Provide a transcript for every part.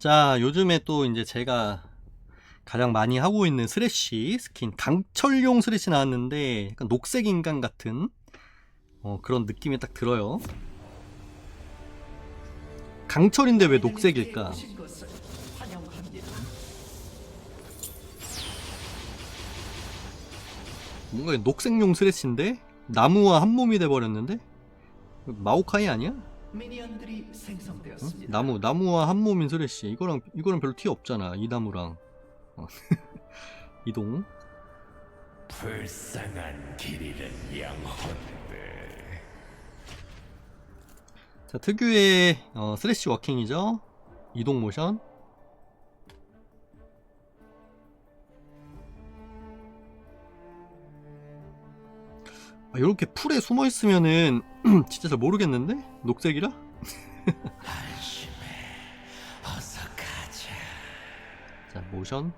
자, 요즘에 또 이제 제가 가장 많이 하고 있는 스래시 스킨 강철용 스래시 나왔는데 약간 녹색 인간 같은 어, 그런 느낌이 딱 들어요. 강철인데 왜 녹색일까? 뭔가 녹색용 스래시인데 나무와 한 몸이 돼 버렸는데 마오카이 아니야? 미니언들이 응? 생성되었습니다. 나무 나무와 한 몸인 스래시 이거랑 이거랑 별로 티 없잖아 이 나무랑 어. 이동 불쌍한 길이는 영혼들 자 특유의 어, 스래시 워킹이죠 이동 모션 아, 이렇게 풀에 숨어 있으면은 진짜 잘 모르겠는데? 녹색이라? 안심해 어서 가자 자 모션.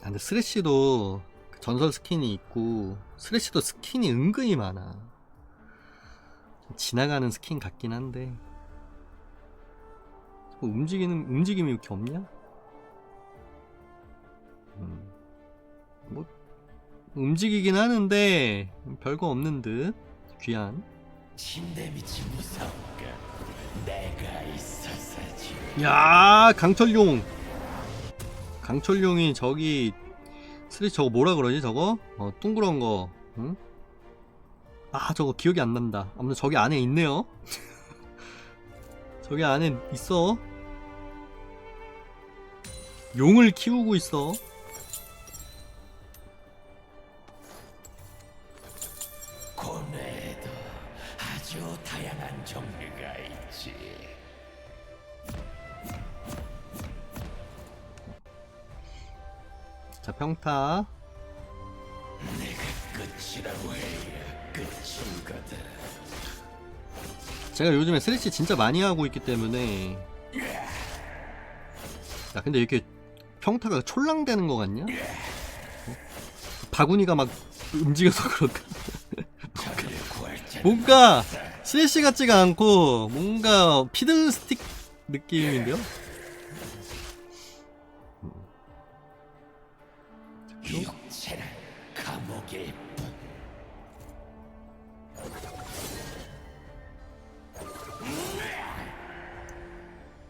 아, 근데 스래시도 그 전설 스킨이 있고 스래시도 스킨이 은근히 많아. 좀 지나가는 스킨 같긴 한데 자꾸 움직이는 움직임이 이렇게 없냐? 음. 뭐 움직이긴 하는데 별거 없는 듯. 귀한. 침대 밑이 무서운가 내가 있어서지 야 강철용 강철용이 저기 스레 저거 뭐라 그러지 저거? 어 둥그런 거 응? 아 저거 기억이 안 난다. 아무튼 저기 안에 있네요. 저기 안에 있어 용을 키우고 있어. 고뇌에도 아주 다양한 종류가 있지. 자 평타. 내가 끝이라고 해야 끝이거든 제가 요즘에 스레치 진짜 많이 하고 있기 때문에. 야 근데 이렇게 평타가 촐랑대는 거 같냐? 어? 바구니가 막 움직여서 자는 뭔가 스레시 같지가 않고 뭔가 피들 스틱 느낌인데요?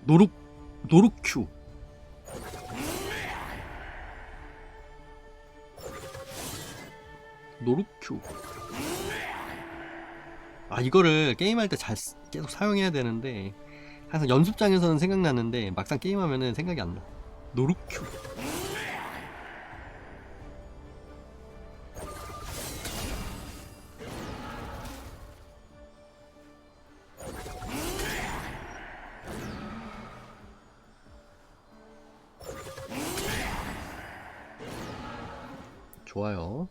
노룩 노룩큐 노룩큐 아 이거를 게임할 때 잘 계속 사용해야 되는데 항상 연습장에서는 생각나는데 막상 게임하면은 생각이 안 나. 노룩큐 좋아요.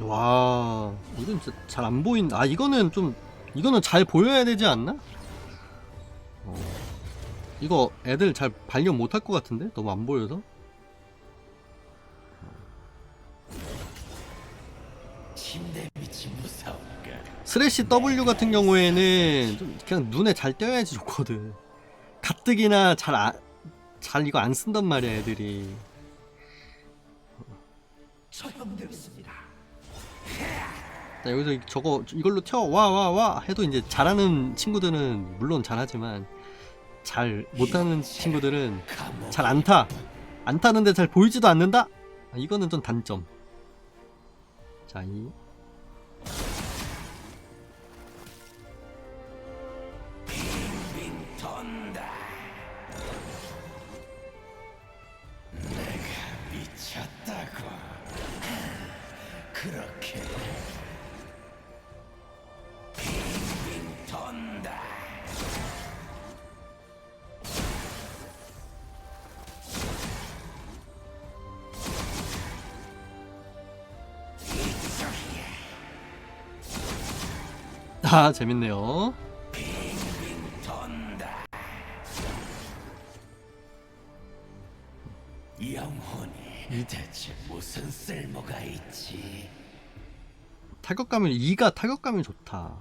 와 이건 진짜 잘 안 보인다. 아 이거는 좀 이거는 잘 보여야 되지 않나? 어. 이거 애들 잘 발견 못할 것 같은데 너무 안 보여서. 스래시 W 같은 경우에는 좀 그냥 눈에 잘 띄어야지 좋거든. 가뜩이나 잘, 아, 잘 이거 안 쓴단 말이야, 애들이. 처형되었습니다. 자, 여기서 저거, 이걸로 튀어, 와, 와, 와! 해도 이제 잘하는 친구들은 물론 잘하지만, 잘 못하는 친구들은 잘 안 타. 안 타는데 잘 보이지도 않는다? 아, 이거는 좀 단점. 자, 이. 아 재밌네요. 영혼이 대체 무슨 쓸모가 있지? 타격감이 2가 타격감이 좋다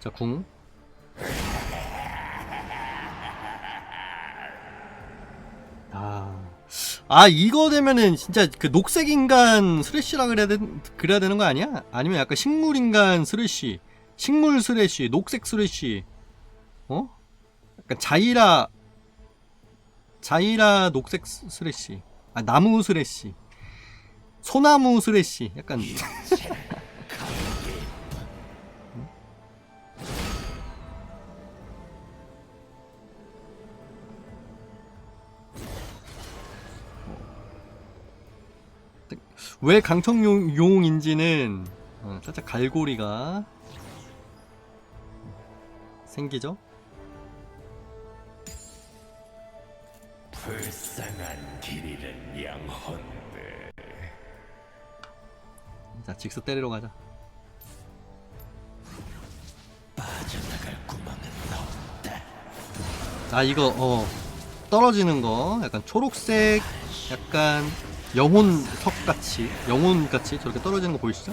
자 궁 아, 아 이거 되면은 진짜 그 녹색 인간 스레쉬라 그래야 되, 그래야 되는 거 아니야? 아니면 약간 식물 인간 스레쉬, 식물 스레쉬, 녹색 스레쉬, 어? 약간 자이라 자이라 녹색 스- 스레쉬, 아 나무 스레쉬, 소나무 스레쉬, 약간 왜 강청용인지는 어, 살짝 갈고리가 생기죠? 불쌍한 길 잃은 영혼들. 자 직스 때리러 가자 빠져나갈 구멍은 없다. 자 이거 어 떨어지는 거 약간 초록색 약간 영혼석 같이 영혼 같이 저렇게 떨어지는 거 보이시죠?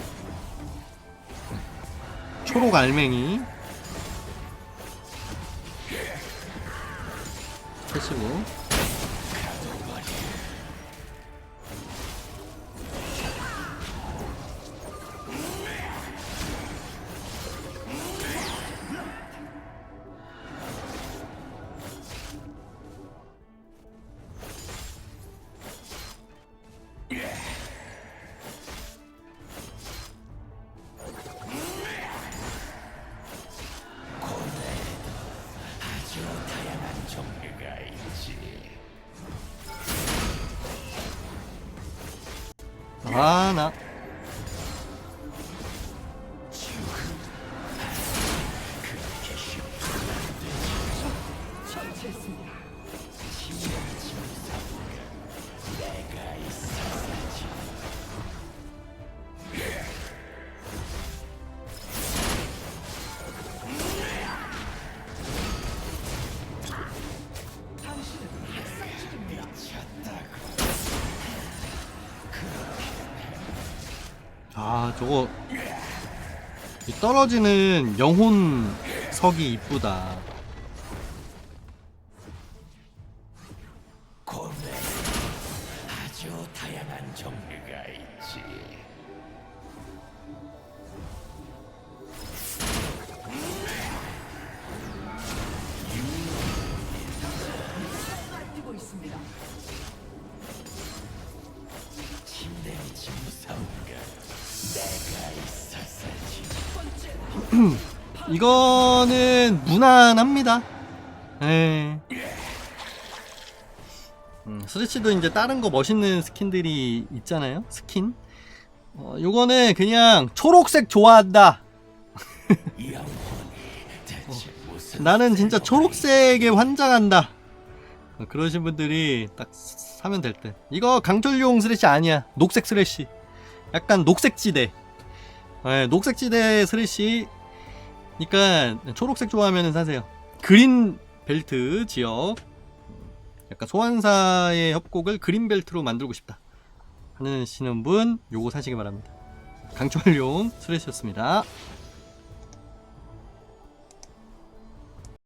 초록 알맹이 채시고 있어 아 저거 이 떨어지는 영혼석이 이쁘다 아주 다양한 종류가 있지. 뛰고 있습니다. 이거는 무난합니다. 예. 음, 스레치도 이제 다른 거 멋있는 스킨들이 있잖아요. 스킨. 어, 요거는 그냥 초록색 좋아한다. 무슨 나는 진짜 초록색에 환장한다. 어, 그러신 분들이 딱 사면 될 때. 이거 강철용 스레시 아니야. 녹색 스레시. 약간 녹색 지대. 예, 녹색 지대 스레 시. 니까 초록색 좋아하면 사세요. 그린 벨트 지역. 약간 소환사의 협곡을 그린 벨트로 만들고 싶다. 하시는 분 요거 사시기 바랍니다. 강철용 스레시였습니다.